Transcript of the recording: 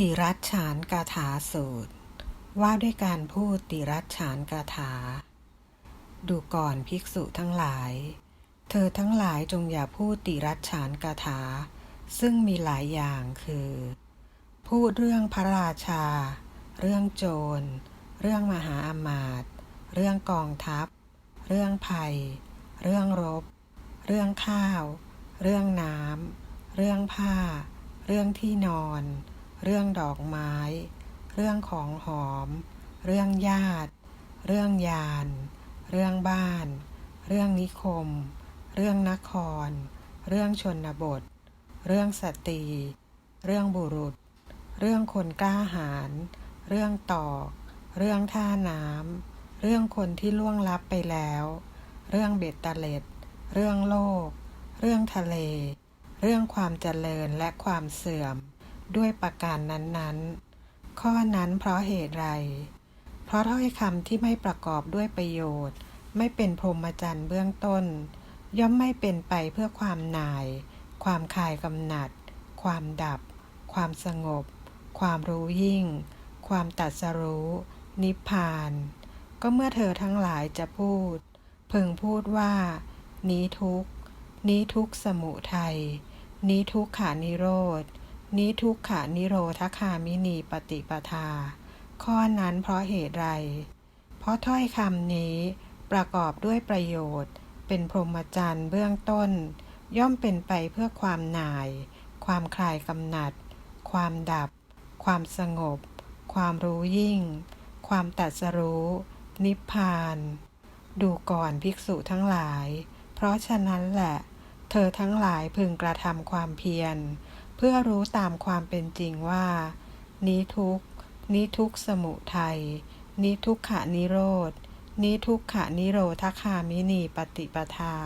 ติรัชฉานกาถาสูตร ว่าด้วยการพูดติรัชฉานกาถา ดูก่อนภิกษุทั้งหลาย เธอทั้งหลายจงอย่าพูดติรัชฉานกาถา ซึ่งมีหลายอย่างคือ พูดเรื่องพระราชา เรื่องโจร เรื่องมหาอมาตย์เรื่องกองทัพ เรื่องภัย เรื่องรบ เรื่องข้าว เรื่องน้ำเรื่องผ้า เรื่องที่นอน เรื่องดอกไม้ เรื่องของหอม เรื่องญาติ เรื่องยาน เรื่องบ้าน เรื่องนิคม เรื่องนคร เรื่องชนบท เรื่องสตรี เรื่องบุรุษ เรื่องคนกล้าหาญ เรื่องตอก เรื่องท่าน้ำ เรื่องคนที่ล่วงลับไปแล้ว เรื่องเบ็ดเตล็ด เรื่องโลก เรื่องทะเล เรื่องความเจริญและความเสื่อม ด้วยประการนั้นๆ ข้อนั้นเพราะเหตุไร เพราะถ้อยคำที่ไม่ประกอบด้วยประโยชน์ ไม่เป็นพรหมจรรย์เบื้องต้น ย่อมไม่เป็นไปเพื่อความหน่าย ความคลายกำหนัด ความดับ ความสงบ ความรู้ยิ่ง ความตัดสรู้ นิพพาน ก็เมื่อเธอทั้งหลายจะพูด พึงพูดว่า นี้ทุกนี้ทุกสมุทัยนี้ทุกขานิโรธ นี้ทุกขานิโรธคามินีปฏิปทา ข้อนั้นเพราะเหตุไร เพราะถ้อยคำนี้ประกอบด้วยประโยชน์ เป็นพรหมจรรย์เบื้องต้น ย่อมเป็นไปเพื่อความหน่าย ความคลายกำหนัด ความดับ ความสงบ ความรู้ยิ่ง ความตัดสรู้ นิพพาน ดูก่อนภิกษุทั้งหลาย เพราะฉะนั้นแหละ เธอทั้งหลายพึงกระทำความเพียร เพื่อรู้ตามความเป็นจริงว่า นี้ทุกนี้ทุกสมุทัยนี้ทุกขานิโรธนี้ทุกขานิโรธคามินีปฏิปทา